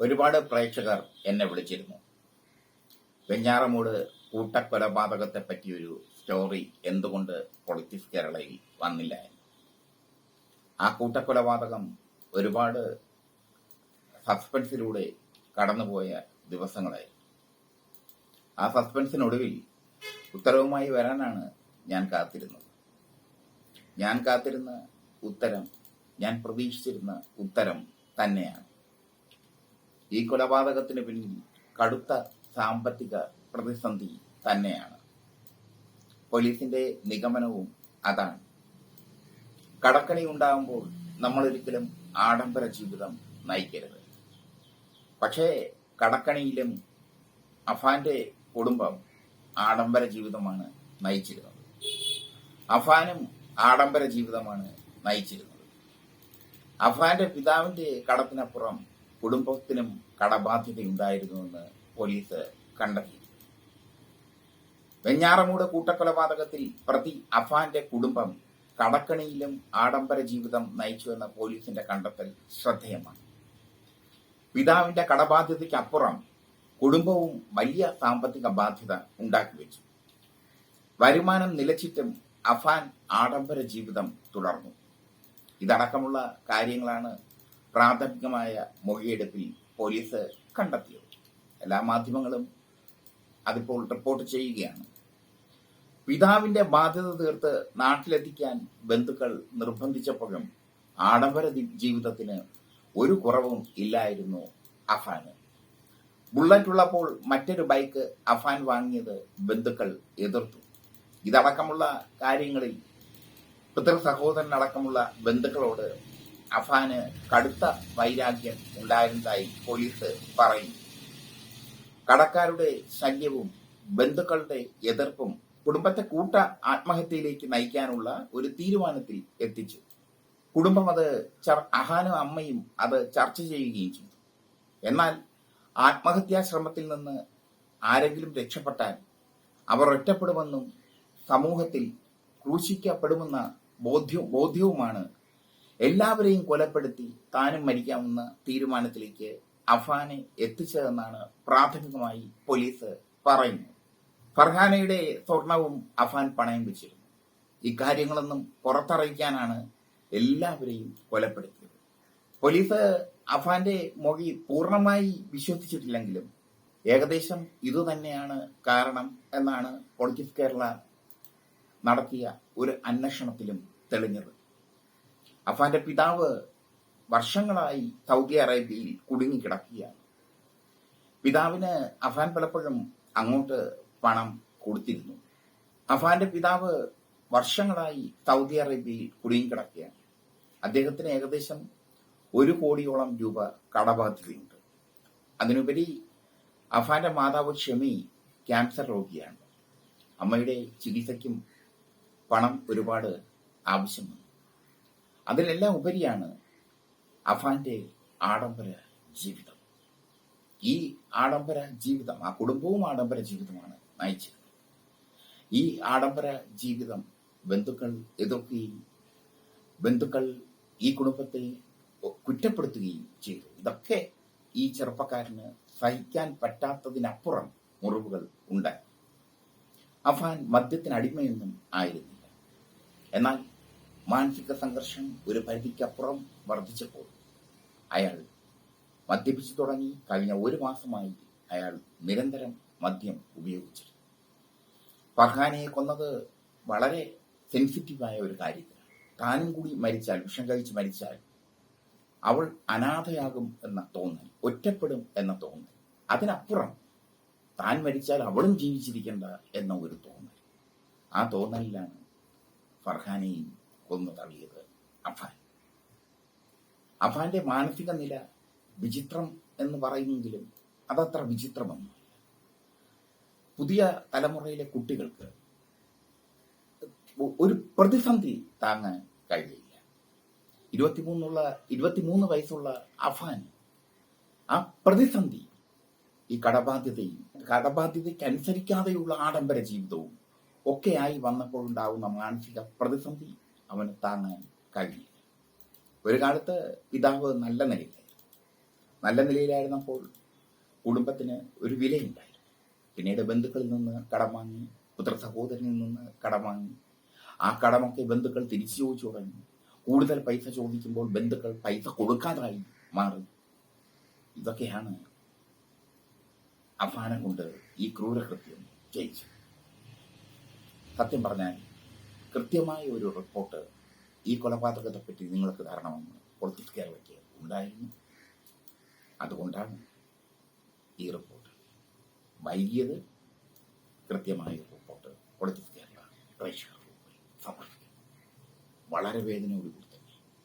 ഒരുപാട് പ്രേക്ഷകർ എന്നെ വിളിച്ചിരുന്നു. വെഞ്ഞാറമൂട് കൂട്ടക്കൊലപാതകത്തെ പറ്റിയൊരു സ്റ്റോറി എന്തുകൊണ്ട് പൊളിറ്റിക്സ് കേരളയിൽ വന്നില്ല എന്ന്. ആ കൂട്ടക്കൊലപാതകം ഒരുപാട് സസ്പെൻസിലൂടെ കടന്നുപോയ ദിവസങ്ങളായി ആ സസ്പെൻസിനൊടുവിൽ ഉത്തരവുമായി വരാനാണ് ഞാൻ കാത്തിരുന്നത്. ഞാൻ കാത്തിരുന്ന ഉത്തരം ഞാൻ പ്രതീക്ഷിച്ചിരുന്ന ഉത്തരം തന്നെയാണ്. ഈ കൊലപാതകത്തിന് പിന്നിൽ കടുത്ത സാമ്പത്തിക പ്രതിസന്ധി തന്നെയാണ്. പോലീസിന്റെ നിഗമനവും അതാണ്. കടക്കണി ഉണ്ടാകുമ്പോൾ നമ്മൾ ഒരിക്കലും ആഡംബര ജീവിതം നയിക്കരുത്. പക്ഷേ കടക്കണിയിലും അഫാന്റെ കുടുംബം ആഡംബര ജീവിതമാണ് നയിച്ചിരുന്നത്. അഫാനും ആഡംബര ജീവിതമാണ് നയിച്ചിരുന്നത്. അഫാന്റെ പിതാവിന്റെ കടത്തിനപ്പുറം കുടുംബത്തിനും കടബാധ്യതയുണ്ടായിരുന്നുവെന്ന് പോലീസ് കണ്ടെത്തി. വെഞ്ഞാറമൂട് കൂട്ടക്കൊലപാതകത്തിൽ പ്രതി അഫാന്റെ കുടുംബം കടക്കണിയിലും ആഡംബര ജീവിതം നയിച്ചുവെന്ന പോലീസിന്റെ കണ്ടെത്തൽ ശ്രദ്ധേയമാണ്. പിതാവിന്റെ കടബാധ്യതയ്ക്ക് അപ്പുറം കുടുംബവും വലിയ സാമ്പത്തിക ബാധ്യത ഉണ്ടാക്കി വെച്ചു വരുമാനം നിലച്ചിട്ടും അഫാൻ ആഡംബര ജീവിതം തുടർന്നു. ഇതടക്കമുള്ള കാര്യങ്ങളാണ് പ്രാഥമികമായ മൊഴിയെടുപ്പിൽ പോലീസ് കണ്ടെത്തിയത് എല്ലാ മാധ്യമങ്ങളും അതിപ്പോൾ റിപ്പോർട്ട് ചെയ്യുകയാണ്. പിതാവിന്റെ ബാധ്യത തീർത്ത് നാട്ടിലെത്തിക്കാൻ ബന്ധുക്കൾ നിർബന്ധിച്ചപ്പോഴും ആഡംബര ജീവിതത്തിന് ഒരു കുറവും ഇല്ലായിരുന്നു അഫാന് ബുള്ളറ്റ് ഉള്ളപ്പോൾ മറ്റൊരു ബൈക്ക് അഫാൻ വാങ്ങിയത് ബന്ധുക്കൾ എതിർത്തു. ഇതടക്കമുള്ള കാര്യങ്ങളിൽ പിതൃ സഹോദരനടക്കമുള്ള ബന്ധുക്കളോട് അഫാന് കടുത്ത വൈരാഗ്യം ഉണ്ടായിരുന്നതായി പോലീസ് പറയുന്നു. കടക്കാരുടെ ശല്യവും ബന്ധുക്കളുടെ എതിർപ്പും കുടുംബത്തെ കൂട്ട ആത്മഹത്യയിലേക്ക് നയിക്കാനുള്ള ഒരു തീരുമാനത്തിൽ എത്തിച്ചു. കുടുംബം അത് അഹാനും അമ്മയും അത് ചർച്ച ചെയ്യുകയും ചെയ്തു. എന്നാൽ ആത്മഹത്യാ ശ്രമത്തിൽ നിന്ന് ആരെങ്കിലും രക്ഷപ്പെട്ടാൽ അവർ ഒറ്റപ്പെടുമെന്നും സമൂഹത്തിൽ ക്രൂശിക്കപ്പെടുമെന്ന ബോധ്യവും ബോധ്യവുമാണ് എല്ലാവരെയും കൊലപ്പെടുത്തി താനും മരിക്കാമെന്ന തീരുമാനത്തിലേക്ക് അഫാനെ എത്തിച്ചതെന്നാണ് പ്രാഥമികമായി പോലീസ് പറയുന്നത്. ഫർഹാനയുടെ സ്വർണവും അഫാൻ പണയം വെച്ചിരുന്നു. ഇക്കാര്യങ്ങളൊന്നും പുറത്തറിയിക്കാനാണ് എല്ലാവരെയും കൊലപ്പെടുത്തിയത്. പോലീസ് അഫാന്റെ മൊഴി പൂർണമായി വിശ്വസിച്ചിട്ടില്ലെങ്കിലും ഏകദേശം ഇതുതന്നെയാണ് കാരണം എന്നാണ് പൊളിറ്റിക്സ് കേരള നടത്തിയ ഒരു അന്വേഷണത്തിലും തെളിഞ്ഞത്. അഫാന്റെ പിതാവ് വർഷങ്ങളായി സൗദി അറേബ്യയിൽ കുടുങ്ങിക്കിടക്കുകയാണ്. പിതാവിന് അഫാൻ പലപ്പോഴും അങ്ങോട്ട് പണം കൊടുത്തിരുന്നു. അഫാന്റെ പിതാവ് വർഷങ്ങളായി സൗദി അറേബ്യയിൽ കുടുങ്ങിക്കിടക്കുകയാണ്. അദ്ദേഹത്തിന് ഏകദേശം ഒരു കോടിയോളം രൂപ കടബാധ്യതയുണ്ട്. അതിനുപരി അഫാന്റെ മാതാവ് ഷെമി ക്യാൻസർ രോഗിയാണ്. അമ്മയുടെ ചികിത്സയ്ക്കും പണം ഒരുപാട് ആവശ്യമാണ് അതിലെല്ലാം ഉപരിയാണ് അഫാന്റെ ആഡംബര ജീവിതം. ഈ ആഡംബര ജീവിതം ആ കുടുംബവും ആഡംബര ജീവിതമാണ് നയിച്ചത് ഈ ആഡംബര ജീവിതം ബന്ധുക്കൾ എതിർക്കുകയും ബന്ധുക്കൾ ഈ കുടുംബത്തെ കുറ്റപ്പെടുത്തുകയും ചെയ്തു. ഇതൊക്കെ ഈ ചെറുപ്പക്കാരന് സഹിക്കാൻ പറ്റാത്തതിനപ്പുറം മുറിവുകൾ ഉണ്ടായി. അഫാൻ മദ്യത്തിന് അടിമയൊന്നും ആയിരുന്നില്ല. എന്നാൽ മാനസിക സംഘർഷം ഒരു പരിധിക്കപ്പുറം വർദ്ധിച്ചപ്പോൾ അയാൾ മദ്യപിച്ചു തുടങ്ങി. കഴിഞ്ഞ ഒരു മാസമായി അയാൾ നിരന്തരം മദ്യം ഉപയോഗിച്ചിരുന്നു. ഫർഹാനയെ കൊന്നത് വളരെ സെൻസിറ്റീവായ ഒരു കാര്യത്തിലാണ് താനും കൂടി മരിച്ചാൽ വിഷം കഴിച്ച് മരിച്ചാൽ അവൾ അനാഥയാകും എന്ന തോന്നൽ ഒറ്റപ്പെടും എന്ന തോന്നൽ അതിനപ്പുറം താൻ മരിച്ചാൽ അവളും ജീവിച്ചിരിക്കേണ്ട എന്ന ഒരു തോന്നൽ. ആ തോന്നലിലാണ് ഫർഹാനെയും കൊന്നു തള്ളിയത് അഫാൻ. അഫാന്റെ മാനസിക നില വിചിത്രം എന്ന് പറയുമെങ്കിലും അതത്ര വിചിത്രമൊന്നുമല്ല. പുതിയ തലമുറയിലെ കുട്ടികൾക്ക് ഒരു പ്രതിസന്ധി താങ്ങാൻ കഴിയില്ല. ഇരുപത്തിമൂന്നുള്ള ഇരുപത്തിമൂന്ന് വയസ്സുള്ള അഫാൻ ആ പ്രതിസന്ധി ഈ കടബാധ്യതയും കടബാധ്യതയ്ക്ക് അനുസരിക്കാതെയുള്ള ആഡംബര ജീവിതവും ഒക്കെയായി വന്നപ്പോൾ ഉണ്ടാകുന്ന മാനസിക പ്രതിസന്ധി അവന് താങ്ങാൻ കഴിഞ്ഞില്ല ഒരു കാലത്ത് പിതാവ് നല്ല നിലയിലായിരുന്നു. നല്ല നിലയിലായിരുന്നപ്പോൾ കുടുംബത്തിന് ഒരു വിലയുണ്ടായിരുന്നു. പിന്നീട് ബന്ധുക്കളിൽ നിന്ന് കടം വാങ്ങി പുത്ര സഹോദരനിൽ നിന്ന് കടം വാങ്ങി. ആ കടമൊക്കെ ബന്ധുക്കൾ തിരിച്ചു ചോദിച്ചു തുടങ്ങി. കൂടുതൽ പൈസ ചോദിക്കുമ്പോൾ ബന്ധുക്കൾ പൈസ കൊടുക്കാതായി മാറി. ഇതൊക്കെയാണ് അഫാനം കൊണ്ട് ഈ ക്രൂരകൃത്യം ജയിച്ചത്. സത്യം പറഞ്ഞാൽ കൃത്യമായ ഒരു റിപ്പോർട്ട് ഈ കൊലപാതകത്തെ പറ്റി നിങ്ങൾക്ക് തരണമെന്ന് പൊളിറ്റിക്സ് കേരളയ്ക്ക് ഉണ്ടായിരുന്നു. അതുകൊണ്ടാണ് ഈ റിപ്പോർട്ട് വൈകിയത് കൃത്യമായ റിപ്പോർട്ട് പൊളിറ്റിക്സ് കേരള പ്രേക്ഷകർക്ക് സമർപ്പിക്കും വളരെ വേദനയോടുകൂടി